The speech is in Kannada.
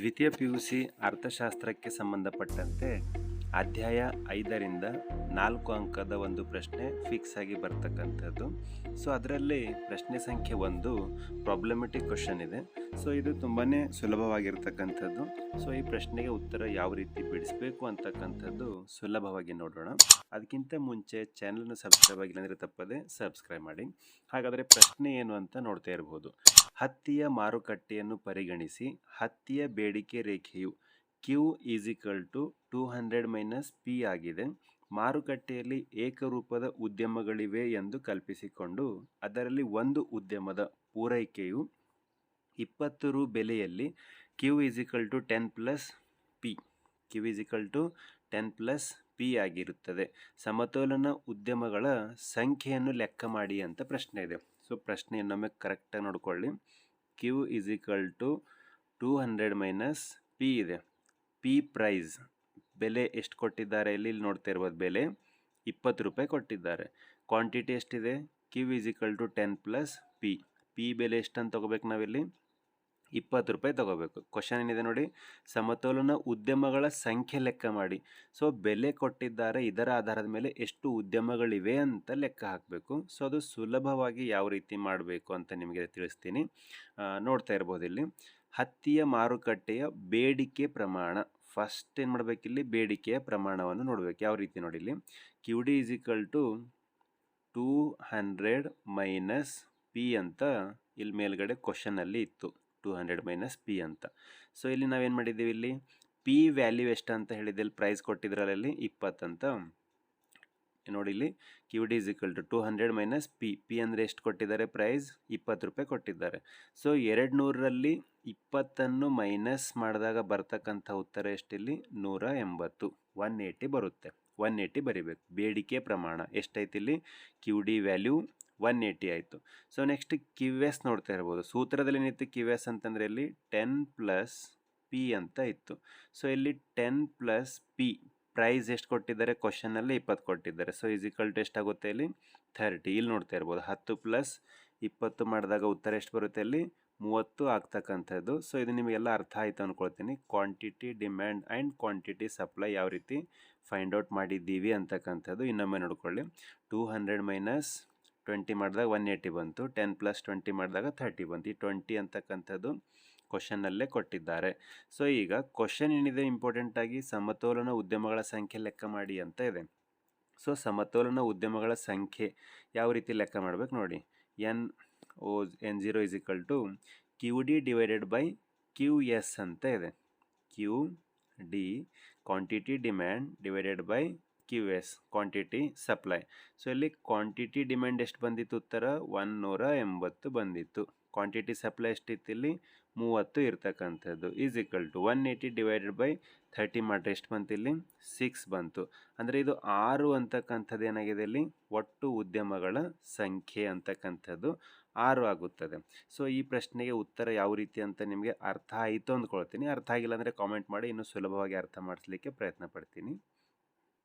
ದ್ವಿತೀಯ ಪಿ ಯು ಸಿ ಅರ್ಥಶಾಸ್ತ್ರಕ್ಕೆ ಸಂಬಂಧಪಟ್ಟಂತೆ ಅಧ್ಯಾಯ ಐದರಿಂದ ನಾಲ್ಕು ಅಂಕದ ಒಂದು ಪ್ರಶ್ನೆ ಫಿಕ್ಸ್ ಆಗಿ ಬರ್ತಕ್ಕಂಥದ್ದು. ಸೊ ಅದರಲ್ಲಿ ಪ್ರಶ್ನೆ ಸಂಖ್ಯೆ ಒಂದು ಪ್ರಾಬ್ಲಮೆಟಿಕ್ ಕ್ವಶನ್ ಇದೆ. ಸೊ ಇದು ತುಂಬಾ ಸುಲಭವಾಗಿರ್ತಕ್ಕಂಥದ್ದು. ಸೊ ಈ ಪ್ರಶ್ನೆಗೆ ಉತ್ತರ ಯಾವ ರೀತಿ ಬಿಡಿಸಬೇಕು ಅಂತಕ್ಕಂಥದ್ದು ಸುಲಭವಾಗಿ ನೋಡೋಣ. ಅದಕ್ಕಿಂತ ಮುಂಚೆ ಚಾನಲ್ನ ಸಬ್ಸ್ಕ್ರೈಬ್ ಆಗಿಲ್ಲ ಅಂದರೆ ತಪ್ಪದೆ ಸಬ್ಸ್ಕ್ರೈಬ್ ಮಾಡಿ. ಹಾಗಾದರೆ ಪ್ರಶ್ನೆ ಏನು ಅಂತ ನೋಡ್ತಾ ಇರ್ಬೋದು. ಹತ್ತಿಯ ಮಾರುಕಟ್ಟೆಯನ್ನು ಪರಿಗಣಿಸಿ ಹತ್ತಿಯ ಬೇಡಿಕೆ ರೇಖೆಯು Q is equal to two hundred minus P ಆಗಿದೆ. ಮಾರುಕಟ್ಟೆಯಲ್ಲಿ ಏಕರೂಪದ ಉದ್ಯಮಗಳಿವೆ ಎಂದು ಕಲ್ಪಿಸಿಕೊಂಡು ಅದರಲ್ಲಿ ಒಂದು ಉದ್ಯಮದ ಪೂರೈಕೆಯು ಇಪ್ಪತ್ತು ರು ಬೆಲೆಯಲ್ಲಿ Q is equal to ten plus P Q is equal to ten plus P ಆಗಿರುತ್ತದೆ. ಸಮತೋಲನ ಉದ್ಯಮಗಳ ಸಂಖ್ಯೆಯನ್ನು ಲೆಕ್ಕ ಮಾಡಿ ಅಂತ ಪ್ರಶ್ನೆ ಇದೆ. ಸೊ ಪ್ರಶ್ನೆಯನ್ನೊಮ್ಮೆ ಕರೆಕ್ಟಾಗಿ ನೋಡ್ಕೊಳ್ಳಿ. Q is equal to two hundred minus P ಇದೆ. P price. ಬೆಲೆ ಎಷ್ಟು ಕೊಟ್ಟಿದ್ದಾರೆ? ಇಲ್ಲಿ ಇಲ್ಲಿ ನೋಡ್ತಾ ಇರ್ಬೋದು ಬೆಲೆ? ಇಪ್ಪತ್ತು ರೂಪಾಯಿ ಕೊಟ್ಟಿದ್ದಾರೆ. ಕ್ವಾಂಟಿಟಿ ಎಷ್ಟಿದೆ? Q equal to ten plus P P ಬೆಲೆ ಎಷ್ಟಂತ ತೊಗೋಬೇಕು ನಾವಿಲ್ಲಿ? ಇಪ್ಪತ್ತು ರೂಪಾಯಿ ತೊಗೋಬೇಕು. ಕ್ವಶನ್ ಏನಿದೆ ನೋಡಿ? ಸಮತೋಲನ ಉದ್ಯಮಗಳ ಸಂಖ್ಯೆ ಲೆಕ್ಕ ಮಾಡಿ. ಸೊ ಬೆಲೆ ಕೊಟ್ಟಿದ್ದಾರೆ, ಇದರ ಆಧಾರದ ಮೇಲೆ ಎಷ್ಟು ಉದ್ಯಮಗಳಿವೆ ಅಂತ ಲೆಕ್ಕ ಹಾಕಬೇಕು. ಸೊ ಅದು ಸುಲಭವಾಗಿ ಯಾವ ರೀತಿ ಮಾಡಬೇಕು ಅಂತ ನಿಮಗೆ ತಿಳಿಸ್ತೀನಿ. ನೋಡ್ತಾ ಇರ್ಬೋದು ಇಲ್ಲಿ. ಹತ್ತಿಯ ಮಾರುಕಟ್ಟೆಯ ಬೇಡಿಕೆ ಪ್ರಮಾಣ. ಫಸ್ಟ್ ಏನು ಮಾಡಬೇಕಿಲ್ಲಿ ಬೇಡಿಕೆಯ ಪ್ರಮಾಣವನ್ನು ನೋಡಬೇಕು. ಯಾವ ರೀತಿ ನೋಡಿ ಇಲ್ಲಿ? Q D is equal to two hundred minus P ಅಂತ ಇಲ್ಲಿ ಮೇಲ್ಗಡೆ ಕ್ವಶನಲ್ಲಿ ಇತ್ತು. ಟೂ ಹಂಡ್ರೆಡ್ ಮೈನಸ್ ಪಿ ಅಂತ. ಸೊ ಇಲ್ಲಿ ನಾವೇನು ಮಾಡಿದ್ದೀವಿ ಇಲ್ಲಿ? ಪಿ ವ್ಯಾಲ್ಯೂ ಎಷ್ಟು ಅಂತ ಹೇಳಿದೆ ಇಲ್ಲಿ ಪ್ರೈಸ್ ಕೊಟ್ಟಿದ್ರಲ್ಲಿ ಇಪ್ಪತ್ತಂತ ನೋಡಿ ಇಲ್ಲಿ. Q D is equal to two hundred minus P P ಅಂದರೆ ಎಷ್ಟು ಕೊಟ್ಟಿದ್ದಾರೆ ಪ್ರೈಸ್ ಇಪ್ಪತ್ತು ರೂಪಾಯಿ ಕೊಟ್ಟಿದ್ದಾರೆ. ಸೊ ಎರಡು ನೂರರಲ್ಲಿ ಇಪ್ಪತ್ತನ್ನು ಮೈನಸ್ ಮಾಡಿದಾಗ ಬರ್ತಕ್ಕಂಥ ಉತ್ತರ ಎಷ್ಟಿಲ್ಲಿ? ನೂರ ಎಂಬತ್ತು. ಒನ್ ಏಯ್ಟಿ ಬರುತ್ತೆ. ಒನ್ ಏಯ್ಟಿ ಬರಿಬೇಕು. ಬೇಡಿಕೆ ಪ್ರಮಾಣ. ಎಷ್ಟೈತಿ ಇಲ್ಲಿ? Q D value one eighty ಆಯಿತು. ಸೊ ನೆಕ್ಸ್ಟ್ ಕ್ಯೂ ಎಸ್ ನೋಡ್ತಾ ಇರ್ಬೋದು. ಸೂತ್ರದಲ್ಲಿ ಏನಿತ್ತು ಕ್ಯೂ ಎಸ್ ಅಂತಂದರೆ ಇಲ್ಲಿ ಟೆನ್ ಪ್ಲಸ್ ಪಿ ಅಂತ ಇತ್ತು. ಸೊ ಇಲ್ಲಿ ಟೆನ್ ಪ್ಲಸ್ ಪಿ ಪ್ರೈಸ್ ಎಷ್ಟು ಕೊಟ್ಟಿದ್ದಾರೆ? ಕ್ವಶನಲ್ಲಿ ಇಪ್ಪತ್ತು ಕೊಟ್ಟಿದ್ದಾರೆ. ಸೊ ಈಕ್ವಲ್ ಟು ಎಷ್ಟಾಗುತ್ತೆ ಇಲ್ಲಿ ಥರ್ಟಿ ಇಲ್ಲಿ ನೋಡ್ತಾ ಇರ್ಬೋದು. ಹತ್ತು ಪ್ಲಸ್ ಇಪ್ಪತ್ತು ಮಾಡಿದಾಗ ಉತ್ತರ ಎಷ್ಟು ಬರುತ್ತೆ ಅಲ್ಲಿ ಮೂವತ್ತು ಆಗ್ತಕ್ಕಂಥದ್ದು. ಸೊ ಇದು ನಿಮಗೆಲ್ಲ ಅರ್ಥ ಆಯಿತು ಅಂದ್ಕೊಳ್ತೀನಿ quantity demand and quantity supply ಯಾವ ರೀತಿ ಫೈಂಡ್ ಔಟ್ ಮಾಡಿದ್ದೀವಿ ಅಂತಕ್ಕಂಥದ್ದು ಇನ್ನೊಮ್ಮೆ ನೋಡ್ಕೊಳ್ಳಿ. ಟೂ ಹಂಡ್ರೆಡ್ ಮೈನಸ್ ಟ್ವೆಂಟಿ ಮಾಡಿದಾಗ ಒನ್ ಏಯ್ಟಿ ಬಂತು. ಟೆನ್ ಪ್ಲಸ್ ಟ್ವೆಂಟಿ ಮಾಡಿದಾಗ ಥರ್ಟಿ ಬಂತು. ಈ ಟ್ವೆಂಟಿ ಅಂತಕ್ಕಂಥದ್ದು ಕ್ವಶನ್ನಲ್ಲೇ ಕೊಟ್ಟಿದ್ದಾರೆ. ಸೊ ಈಗ ಕ್ವಶನ್ ಏನಿದೆ ಇಂಪಾರ್ಟೆಂಟಾಗಿ ಸಮತೋಲನ ಉದ್ಯಮಗಳ ಸಂಖ್ಯೆ ಲೆಕ್ಕ ಮಾಡಿ ಅಂತ ಇದೆ. ಸೊ ಸಮತೋಲನ ಉದ್ಯಮಗಳ ಸಂಖ್ಯೆ ಯಾವ ರೀತಿ ಲೆಕ್ಕ ಮಾಡ್ಬೇಕು ನೋಡಿ? N O N zero is equal to Q D divided by Q S ಅಂತ ಇದೆ. Q D quantity demand divided by Q S quantity supply so ಇಲ್ಲಿ ಕ್ವಾಂಟಿಟಿ ಡಿಮ್ಯಾಂಡ್ ಎಷ್ಟು ಬಂದಿತ್ತು ಉತ್ತರ? ಒನ್ ನೂರ ಎಂಬತ್ತು ಬಂದಿತ್ತು. ಕ್ವಾಂಟಿಟಿ ಸಪ್ಲೈ ಎಷ್ಟಿತ್ತು ಇಲ್ಲಿ ಮೂವತ್ತು ಇರ್ತಕ್ಕಂಥದ್ದು. Is equal to one eighty divided by thirty ಮಾಡಿದ್ರೆ ಎಷ್ಟು ಬಂತು ಇಲ್ಲಿ? ಸಿಕ್ಸ್ ಬಂತು. ಅಂದರೆ ಇದು ಆರು ಅಂತಕ್ಕಂಥದ್ದು ಏನಾಗಿದೆ ಇಲ್ಲಿ? ಒಟ್ಟು ಉದ್ಯಮಗಳ ಸಂಖ್ಯೆ ಅಂತಕ್ಕಂಥದ್ದು ಆರು ಆಗುತ್ತದೆ. ಸೊ ಈ ಪ್ರಶ್ನೆಗೆ ಉತ್ತರ ಯಾವ ರೀತಿ ಅಂತ ನಿಮಗೆ ಅರ್ಥ ಆಯಿತು ಅಂದ್ಕೊಳ್ತೀನಿ. ಅರ್ಥ ಆಗಿಲ್ಲ ಅಂದರೆ ಕಾಮೆಂಟ್ ಮಾಡಿ, ಇನ್ನೂ ಸುಲಭವಾಗಿ ಅರ್ಥ ಮಾಡಿಸ್ಲಿಕ್ಕೆ ಪ್ರಯತ್ನ ಪಡ್ತೀನಿ.